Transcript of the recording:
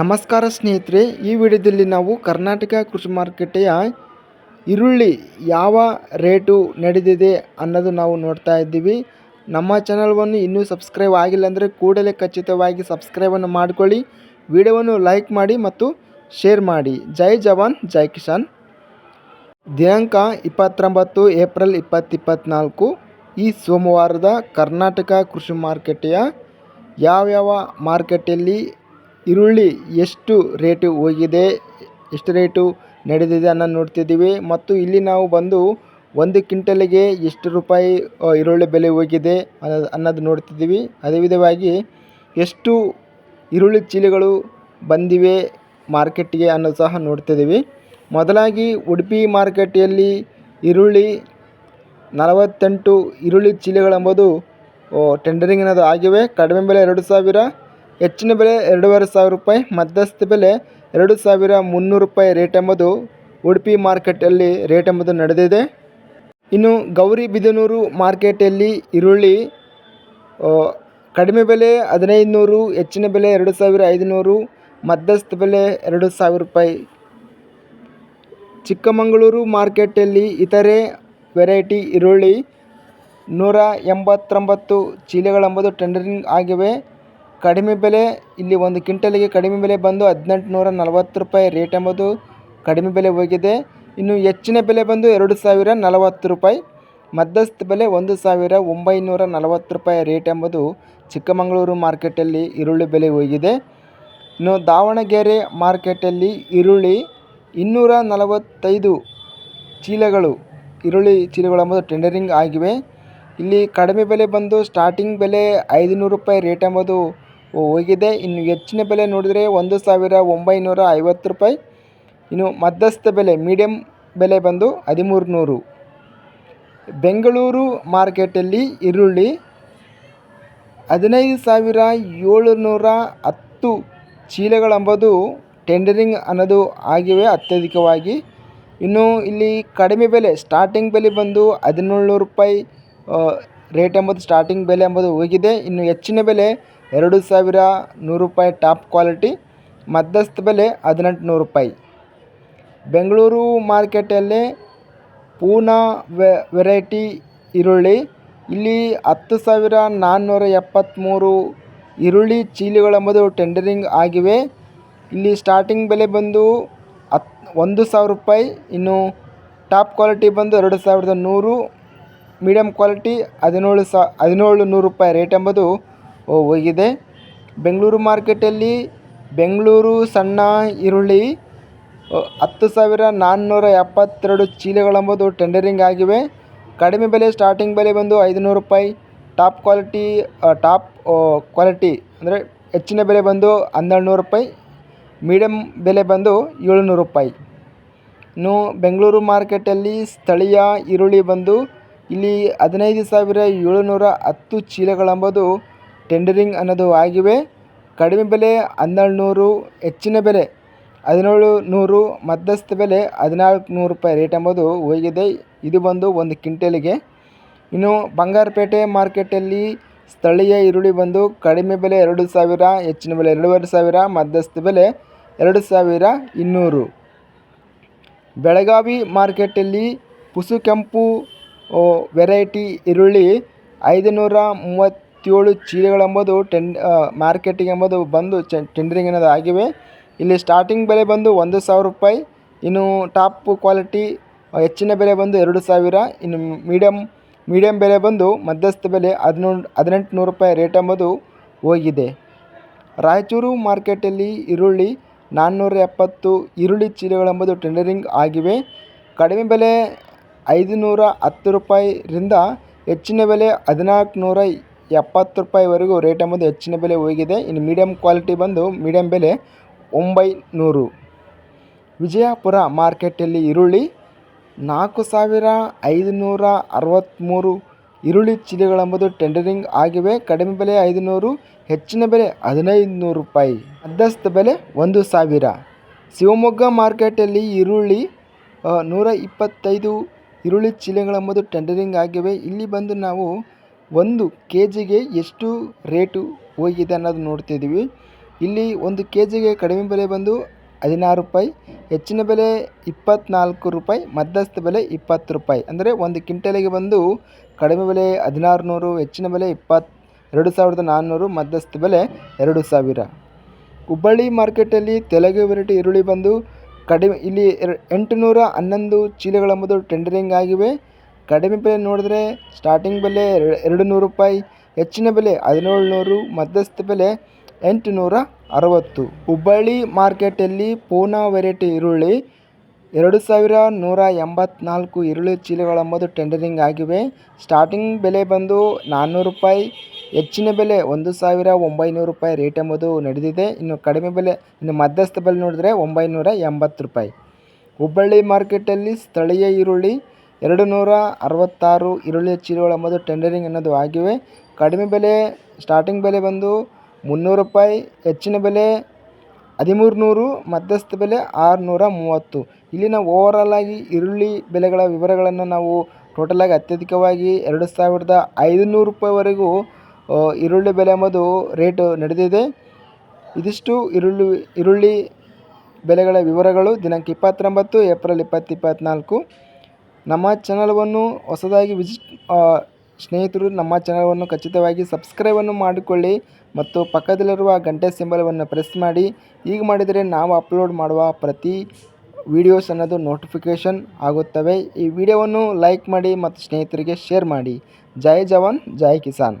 ನಮಸ್ಕಾರ ಸ್ನೇಹಿತರೆ, ಈ ವಿಡಿಯೋದಲ್ಲಿ ನಾವು ಕರ್ನಾಟಕ ಕೃಷಿ ಮಾರುಕಟ್ಟೆಯ ಈರುಳ್ಳಿ ಯಾವ ರೇಟು ನಡೆದಿದೆ ಅನ್ನೋದು ನಾವು ನೋಡ್ತಾ ಇದ್ದೀವಿ. ನಮ್ಮ ಚಾನಲ್ವನ್ನು ಇನ್ನೂ ಸಬ್ಸ್ಕ್ರೈಬ್ ಆಗಿಲ್ಲ ಅಂದರೆ ಕೂಡಲೇ ಖಚಿತವಾಗಿ ಸಬ್ಸ್ಕ್ರೈಬನ್ನು ಮಾಡಿಕೊಳ್ಳಿ. ವಿಡಿಯೋವನ್ನು ಲೈಕ್ ಮಾಡಿ ಮತ್ತು ಶೇರ್ ಮಾಡಿ. ಜೈ ಜವಾನ್, ಜೈ ಕಿಸಾನ್. ದಿನಾಂಕ ಇಪ್ಪತ್ತೊಂಬತ್ತು ಏಪ್ರಿಲ್ ಇಪ್ಪತ್ತಿಪ್ಪತ್ನಾಲ್ಕು, ಈ ಸೋಮವಾರದ ಕರ್ನಾಟಕ ಕೃಷಿ ಮಾರುಕಟ್ಟೆಯ ಯಾವ್ಯಾವ ಮಾರುಕಟ್ಟೆಯಲ್ಲಿ ಈರುಳ್ಳಿ ಎಷ್ಟು ರೇಟು ಹೋಗಿದೆ, ಎಷ್ಟು ರೇಟು ನಡೆದಿದೆ ಅನ್ನೋದು ನೋಡ್ತಿದ್ದೀವಿ. ಮತ್ತು ಇಲ್ಲಿ ನಾವು ಬಂದು ಒಂದು ಕ್ವಿಂಟಲ್ಗೆ ಎಷ್ಟು ರೂಪಾಯಿ ಈರುಳ್ಳಿ ಬೆಲೆ ಹೋಗಿದೆ ಅನ್ನೋದು ಅನ್ನೋದು ನೋಡ್ತಿದ್ದೀವಿ. ಅದೇ ವಿಧವಾಗಿ ಎಷ್ಟು ಈರುಳ್ಳಿ ಚೀಲಗಳು ಬಂದಿವೆ ಮಾರ್ಕೆಟ್ಗೆ ಅನ್ನೋದು ಸಹ ನೋಡ್ತಿದ್ದೀವಿ. ಮೊದಲಾಗಿ ಉಡುಪಿ ಮಾರ್ಕೆಟಿಯಲ್ಲಿ ಈರುಳ್ಳಿ ನಲವತ್ತೆಂಟು ಈರುಳ್ಳಿ ಚೀಲಗಳೆಂಬುದು ಟೆಂಡರಿಂಗ್ ಅನ್ನೋದು ಆಗಿವೆ. ಕಡಿಮೆ ಬೆಲೆ ಎರಡು ಸಾವಿರ ಹೆಚ್ಚಿನ ಬೆಲೆ ಎರಡೂವರೆ ಸಾವಿರ ರೂಪಾಯಿ, ಮಧ್ಯಸ್ಥ ಬೆಲೆ ಎರಡು ಸಾವಿರ ಮುನ್ನೂರು ರೂಪಾಯಿ ರೇಟ್ ಎಂಬುದು ಉಡುಪಿ ಮಾರ್ಕೆಟಲ್ಲಿ ರೇಟ್ ಎಂಬುದು ನಡೆದಿದೆ. ಇನ್ನು ಗೌರಿಬಿದನೂರು ಮಾರ್ಕೆಟಲ್ಲಿ ಈರುಳ್ಳಿ ಕಡಿಮೆ ಬೆಲೆ ಹದಿನೈದು ನೂರು ಹೆಚ್ಚಿನ ಬೆಲೆ ಎರಡು ಸಾವಿರ ಐದುನೂರು, ಮಧ್ಯಸ್ಥ ಬೆಲೆ ಎರಡು ಸಾವಿರ ರೂಪಾಯಿ. ಚಿಕ್ಕಮಗಳೂರು ಮಾರ್ಕೆಟಲ್ಲಿ ಇತರೆ ವೆರೈಟಿ ಈರುಳ್ಳಿ ನೂರ ಎಂಬತ್ತೊಂಬತ್ತು ಚೀಲಗಳೆಂಬುದು ಟೆಂಡರಿಂಗ್ ಆಗಿವೆ. ಕಡಿಮೆ ಬೆಲೆ, ಇಲ್ಲಿ ಒಂದು ಕ್ವಿಂಟಲಿಗೆ ಕಡಿಮೆ ಬೆಲೆ ಬಂದು ಹದಿನೆಂಟುನೂರ ನಲವತ್ತು ರೂಪಾಯಿ ರೇಟ್ ಎಂಬುದು ಕಡಿಮೆ ಬೆಲೆ ಹೋಗಿದೆ. ಇನ್ನು ಹೆಚ್ಚಿನ ಬೆಲೆ ಬಂದು ಎರಡು ಸಾವಿರ ನಲವತ್ತು ರೂಪಾಯಿ, ಮಧ್ಯಸ್ಥ ಬೆಲೆ ಒಂದು ಸಾವಿರ ಒಂಬೈನೂರ ನಲವತ್ತು ರೂಪಾಯಿ ರೇಟ್ ಎಂಬುದು ಚಿಕ್ಕಮಗಳೂರು ಮಾರ್ಕೆಟಲ್ಲಿ ಈರುಳ್ಳಿ ಬೆಲೆ ಹೋಗಿದೆ. ಇನ್ನು ದಾವಣಗೆರೆ ಮಾರ್ಕೆಟಲ್ಲಿ ಈರುಳ್ಳಿ ಇನ್ನೂರ ನಲವತ್ತೈದು ಚೀಲಗಳು, ಈರುಳ್ಳಿ ಚೀಲಗಳು ಎಂಬುದು ಟೆಂಡರಿಂಗ್ ಆಗಿವೆ. ಇಲ್ಲಿ ಕಡಿಮೆ ಬೆಲೆ ಬಂದು ಸ್ಟಾರ್ಟಿಂಗ್ ಬೆಲೆ ಐದುನೂರು ರೂಪಾಯಿ ರೇಟ್ ಎಂಬುದು ಹೋಗಿದೆ. ಇನ್ನು ಹೆಚ್ಚಿನ ಬೆಲೆ ನೋಡಿದರೆ ಒಂದು ಸಾವಿರ ಒಂಬೈನೂರ ಐವತ್ತು ರೂಪಾಯಿ. ಇನ್ನು ಮಧ್ಯಸ್ಥ ಬೆಲೆ ಮೀಡಿಯಮ್ ಬೆಲೆ ಬಂದು ಹದಿಮೂರು ನೂರು ಬೆಂಗಳೂರು ಮಾರ್ಕೆಟಲ್ಲಿ ಈರುಳ್ಳಿ ಹದಿನೈದು ಸಾವಿರ ಏಳುನೂರ ಹತ್ತು ಚೀಲಗಳೆಂಬುದು ಟೆಂಡರಿಂಗ್ ಅನ್ನೋದು ಆಗಿವೆ ಅತ್ಯಧಿಕವಾಗಿ. ಇನ್ನು ಇಲ್ಲಿ ಕಡಿಮೆ ಬೆಲೆ, ಸ್ಟಾರ್ಟಿಂಗ್ ಬೆಲೆ ಬಂದು ಹದಿನೇಳು ರೂಪಾಯಿ ರೇಟ್ ಎಂಬುದು ಸ್ಟಾರ್ಟಿಂಗ್ ಬೆಲೆ ಎಂಬುದು ಹೋಗಿದೆ. ಇನ್ನು ಹೆಚ್ಚಿನ ಬೆಲೆ ಎರಡು ಸಾವಿರ ನೂರು ರೂಪಾಯಿ ಟಾಪ್ ಕ್ವಾಲಿಟಿ, ಮಧ್ಯಸ್ಥ ಬೆಲೆ ಹದಿನೆಂಟು ನೂರು ರೂಪಾಯಿ. ಬೆಂಗಳೂರು ಮಾರ್ಕೆಟಲ್ಲಿ ಪೂನಾ ವೆರೈಟಿ ಈರುಳ್ಳಿ, ಇಲ್ಲಿ ಹತ್ತು ಸಾವಿರ ನಾನ್ನೂರ ಎಪ್ಪತ್ತ್ಮೂರು ಈರುಳ್ಳಿ ಚೀಲಗಳೆಂಬುದು ಟೆಂಡರಿಂಗ್ ಆಗಿವೆ. ಇಲ್ಲಿ ಸ್ಟಾರ್ಟಿಂಗ್ ಬೆಲೆ ಬಂದು ಹತ್, ಒಂದು ಸಾವಿರ ರೂಪಾಯಿ, ಇನ್ನು ಟಾಪ್ ಕ್ವಾಲಿಟಿ ಬಂದು ಎರಡು ಸಾವಿರದ ನೂರು ಮೀಡಿಯಮ್ ಕ್ವಾಲಿಟಿ ಹದಿನೇಳು ಸಾ, ಹದಿನೇಳು ನೂರು ರೂಪಾಯಿ ರೇಟ್ ಎಂಬುದು ಹೋಗಿದೆ. ಬೆಂಗಳೂರು ಮಾರ್ಕೆಟಲ್ಲಿ ಬೆಂಗಳೂರು ಸಣ್ಣ ಈರುಳ್ಳಿ ಹತ್ತು ಸಾವಿರ ನಾನ್ನೂರ ಎಪ್ಪತ್ತೆರಡು ಚೀಲಗಳೆಂಬುದು ಟೆಂಡರಿಂಗ್ ಆಗಿವೆ. ಕಡಿಮೆ ಬೆಲೆ ಸ್ಟಾರ್ಟಿಂಗ್ ಬೆಲೆ ಬಂದು ಐದುನೂರು ರೂಪಾಯಿ. ಟಾಪ್ ಕ್ವಾಲಿಟಿ ಟಾಪ್ ಕ್ವಾಲಿಟಿ ಅಂದರೆ ಹೆಚ್ಚಿನ ಬೆಲೆ ಬಂದು ಹನ್ನೆರಡು ನೂರು ರೂಪಾಯಿ. ಮೀಡಿಯಮ್ ಬೆಲೆ ಬಂದು ಏಳುನೂರು ರೂಪಾಯಿ. ಇನ್ನು ಬೆಂಗಳೂರು ಮಾರ್ಕೆಟಲ್ಲಿ ಸ್ಥಳೀಯ ಈರುಳ್ಳಿ ಬಂದು ಇಲ್ಲಿ ಹದಿನೈದು ಸಾವಿರ ಏಳುನೂರ ಹತ್ತು ಚೀಲಗಳೆಂಬುದು ಟೆಂಡರಿಂಗ್ ಅನ್ನೋದು ಆಗಿವೆ. ಕಡಿಮೆ ಬೆಲೆ ಹನ್ನೆರಡು ನೂರು, ಹೆಚ್ಚಿನ ಬೆಲೆ ಹದಿನೇಳು ನೂರು, ಮಧ್ಯಸ್ಥ ಬೆಲೆ ಹದಿನಾಲ್ಕು ನೂರು ರೂಪಾಯಿ ರೇಟ್ ಎಂಬುದು ಹೋಗಿದೆ. ಇದು ಬಂದು ಒಂದು ಕ್ವಿಂಟಲಿಗೆ. ಇನ್ನು ಬಂಗಾರಪೇಟೆ ಮಾರ್ಕೆಟಲ್ಲಿ ಸ್ಥಳೀಯ ಈರುಳ್ಳಿ ಬಂದು ಕಡಿಮೆ ಬೆಲೆ ಎರಡು ಸಾವಿರ, ಹೆಚ್ಚಿನ ಬೆಲೆ ಎರಡೂವರೆ ಸಾವಿರ, ಮಧ್ಯಸ್ಥ ಬೆಲೆ ಎರಡು ಸಾವಿರ ಇನ್ನೂರು. ಬೆಳಗಾವಿ ಮಾರ್ಕೆಟಲ್ಲಿ ಪುಸು ಕೆಂಪು ವೆರೈಟಿ ಈರುಳ್ಳಿ ಐದುನೂರ ಮೂವತ್ತೇಳು ಚೀಲಗಳೆಂಬುದು ಟೆನ್ ಮಾರ್ಕೆಟಿಗೆ ಎಂಬುದು ಬಂದು ಟೆಂಡರಿಂಗ್ ಅನ್ನೋದು ಆಗಿವೆ. ಇಲ್ಲಿ ಸ್ಟಾರ್ಟಿಂಗ್ ಬೆಲೆ ಬಂದು ಒಂದು ಸಾವಿರ ರೂಪಾಯಿ, ಇನ್ನು ಟಾಪ್ ಕ್ವಾಲಿಟಿ ಹೆಚ್ಚಿನ ಬೆಲೆ ಬಂದು ಎರಡು ಸಾವಿರ, ಇನ್ನು ಮೀಡಿಯಮ್ ಮೀಡಿಯಮ್ ಬೆಲೆ ಬಂದು ಮಧ್ಯಸ್ಥ ಬೆಲೆ ಹದಿನೇಳು ಹದಿನೆಂಟು ನೂರು ರೂಪಾಯಿ ರೇಟ್ ಎಂಬುದು ಹೋಗಿದೆ. ರಾಯಚೂರು ಮಾರ್ಕೆಟಲ್ಲಿ ಈರುಳ್ಳಿ ನಾನ್ನೂರ ಎಪ್ಪತ್ತು, ಈರುಳ್ಳಿ ಚೀಲಗಳೆಂಬುದು ಟೆಂಡರಿಂಗ್ ಆಗಿವೆ. ಕಡಿಮೆ ಬೆಲೆ ಐದು ನೂರ ಹತ್ತು ರೂಪಾಯಿರಿಂದ ಹೆಚ್ಚಿನ ಬೆಲೆ ಹದಿನಾಲ್ಕು ನೂರ ಎಪ್ಪತ್ತು ರೂಪಾಯಿವರೆಗೂ ರೇಟ್ ಎಂಬುದು ಹೆಚ್ಚಿನ ಬೆಲೆ ಹೋಗಿದೆ. ಇನ್ನು ಮೀಡಿಯಂ ಕ್ವಾಲಿಟಿ ಬಂದು ಮೀಡಿಯಮ್ ಬೆಲೆ ಒಂಬೈನೂರು. ವಿಜಯಪುರ ಮಾರ್ಕೆಟಲ್ಲಿ ಈರುಳ್ಳಿ ನಾಲ್ಕು ಸಾವಿರ ಐದುನೂರ ಅರವತ್ತ್ಮೂರು ಈರುಳ್ಳಿ ಚೀಲಗಳೆಂಬುದು ಟೆಂಡರಿಂಗ್ ಆಗಿವೆ. ಕಡಿಮೆ ಬೆಲೆ ಐದುನೂರು, ಹೆಚ್ಚಿನ ಬೆಲೆ ಹದಿನೈದು ನೂರು ರೂಪಾಯಿ. ಮಧ್ಯಸ್ಥ ಬೆಲೆ ಒಂದು ಸಾವಿರ. ಶಿವಮೊಗ್ಗ ಮಾರ್ಕೆಟಲ್ಲಿ ಈರುಳ್ಳಿ ನೂರ ಇಪ್ಪತ್ತೈದು. ಈರುಳ್ಳಿ ಚೀಲಗಳೆಂಬುದು ಟೆಂಡರಿಂಗ್ ಆಗಿವೆ. ಇಲ್ಲಿ ಬಂದು ನಾವು ಒಂದು ಕೆ ಜಿಗೆ ಎಷ್ಟು ರೇಟು ಹೋಗಿದೆ ಅನ್ನೋದು ನೋಡ್ತಿದ್ದೀವಿ. ಇಲ್ಲಿ ಒಂದು ಕೆ ಜಿಗೆ ಕಡಿಮೆ ಬೆಲೆ ಬಂದು ಹದಿನಾರು ರೂಪಾಯಿ, ಹೆಚ್ಚಿನ ಬೆಲೆ ಇಪ್ಪತ್ತ್ನಾಲ್ಕು ರೂಪಾಯಿ, ಮಧ್ಯಸ್ಥ ಬೆಲೆ ಇಪ್ಪತ್ತು ರೂಪಾಯಿ. ಅಂದರೆ ಒಂದು ಕ್ವಿಂಟಲಿಗೆ ಬಂದು ಕಡಿಮೆ ಬೆಲೆ ಹದಿನಾರು ನೂರು ಹೆಚ್ಚಿನ ಬೆಲೆ ಇಪ್ಪತ್ತು ಎರಡು ಸಾವಿರದ ನಾನ್ನೂರು, ಮಧ್ಯಸ್ಥ ಬೆಲೆ ಎರಡು ಸಾವಿರ. ಹುಬ್ಬಳ್ಳಿ ಮಾರ್ಕೆಟಲ್ಲಿ ತೆಲುಗು ವೆರೈಟಿ ಈರುಳ್ಳಿ ಬಂದು ಕಡಿಮೆ, ಇಲ್ಲಿ ಎರ, ಎಂಟುನೂರ ಹನ್ನೊಂದು ಚೀಲಗಳೆಂಬುದು ಟೆಂಡರಿಂಗ್ ಆಗಿವೆ. ಕಡಿಮೆ ಬೆಲೆ ನೋಡಿದ್ರೆ ಸ್ಟಾರ್ಟಿಂಗ್ ಬೆಲೆ ಎರಡು ನೂರು ರೂಪಾಯಿ, ಹೆಚ್ಚಿನ ಬೆಲೆ ಹದಿನೇಳು ನೂರು ಮಧ್ಯಸ್ಥ ಬೆಲೆ ಎಂಟುನೂರ ಅರವತ್ತು. ಹುಬ್ಬಳ್ಳಿ ಮಾರ್ಕೆಟಲ್ಲಿ ಪೂನಾ ವೆರೈಟಿ ಈರುಳ್ಳಿ, ಎರಡು ಸಾವಿರ ನೂರ ಎಂಬತ್ನಾಲ್ಕು ಈರುಳ್ಳಿ ಚೀಲಗಳೆಂಬುದು ಟೆಂಡರಿಂಗ್ ಆಗಿವೆ. ಸ್ಟಾರ್ಟಿಂಗ್ ಬೆಲೆ ಬಂದು ನಾನ್ನೂರು ರೂಪಾಯಿ, ಹೆಚ್ಚಿನ ಬೆಲೆ ಒಂದು ಸಾವಿರ ಒಂಬೈನೂರು ರೂಪಾಯಿ ರೇಟ್ ಎಂಬುದು ನಡೆದಿದೆ. ಇನ್ನು ಕಡಿಮೆ ಬೆಲೆ, ಇನ್ನು ಮಧ್ಯಸ್ಥ ಬೆಲೆ ನೋಡಿದ್ರೆ ಒಂಬೈನೂರ ಎಂಬತ್ತು ರೂಪಾಯಿ. ಹುಬ್ಬಳ್ಳಿ ಮಾರ್ಕೆಟಲ್ಲಿ ಸ್ಥಳೀಯ ಈರುಳ್ಳಿ ಎರಡು ನೂರ ಅರವತ್ತಾರು ಈರುಳ್ಳಿ ಚೀಲಗಳೆಂಬುದು ಟೆಂಡರಿಂಗ್ ಅನ್ನೋದು ಆಗಿವೆ. ಕಡಿಮೆ ಬೆಲೆ ಸ್ಟಾರ್ಟಿಂಗ್ ಬೆಲೆ ಬಂದು ಮುನ್ನೂರು ರೂಪಾಯಿ, ಹೆಚ್ಚಿನ ಬೆಲೆ ಹದಿಮೂರು ನೂರು, ಮಧ್ಯಸ್ಥ ಬೆಲೆ ಆರುನೂರ ಮೂವತ್ತು. ಇಲ್ಲಿನ ಓವರಾಲ್ ಆಗಿ ಈರುಳ್ಳಿ ಬೆಲೆಗಳ ವಿವರಗಳನ್ನು ನಾವು ಟೋಟಲಾಗಿ ಅತ್ಯಧಿಕವಾಗಿ ಎರಡು ಸಾವಿರದ ಐದುನೂರು ರೂಪಾಯಿವರೆಗೂ ಈರುಳ್ಳಿ ಬೆಲೆ ಎಂಬುದು ರೇಟು ನಡೆದಿದೆ. ಇದಿಷ್ಟು ಈರುಳ್ಳಿ ಈರುಳ್ಳಿ ಬೆಲೆಗಳ ವಿವರಗಳು ದಿನಾಂಕ ಇಪ್ಪತ್ತೊಂಬತ್ತು, ಏಪ್ರಿಲ್ ಇಪ್ಪತ್ತು ಇಪ್ಪತ್ತ್ನಾಲ್ಕು ನಮ್ಮ ಚಾನಲ್ವನ್ನು ಹೊಸದಾಗಿ ವಿಸಿಟ್ ಸ್ನೇಹಿತರು, ನಮ್ಮ ಚಾನಲ್ವನ್ನು ಖಚಿತವಾಗಿ ಸಬ್ಸ್ಕ್ರೈಬನ್ನು ಮಾಡಿಕೊಳ್ಳಿ ಮತ್ತು ಪಕ್ಕದಲ್ಲಿರುವ ಗಂಟೆ ಸಿಂಬಲವನ್ನು ಪ್ರೆಸ್ ಮಾಡಿ. ಈಗ ಮಾಡಿದರೆ ನಾವು ಅಪ್ಲೋಡ್ ಮಾಡುವ ಪ್ರತಿ ವಿಡಿಯೋಸ್ ಅನ್ನೋದು ನೋಟಿಫಿಕೇಷನ್ ಆಗುತ್ತವೆ. ಈ ವಿಡಿಯೋವನ್ನು ಲೈಕ್ ಮಾಡಿ ಮತ್ತು ಸ್ನೇಹಿತರಿಗೆ ಶೇರ್ ಮಾಡಿ. ಜೈ ಜವಾನ್, ಜೈ ಕಿಸಾನ್.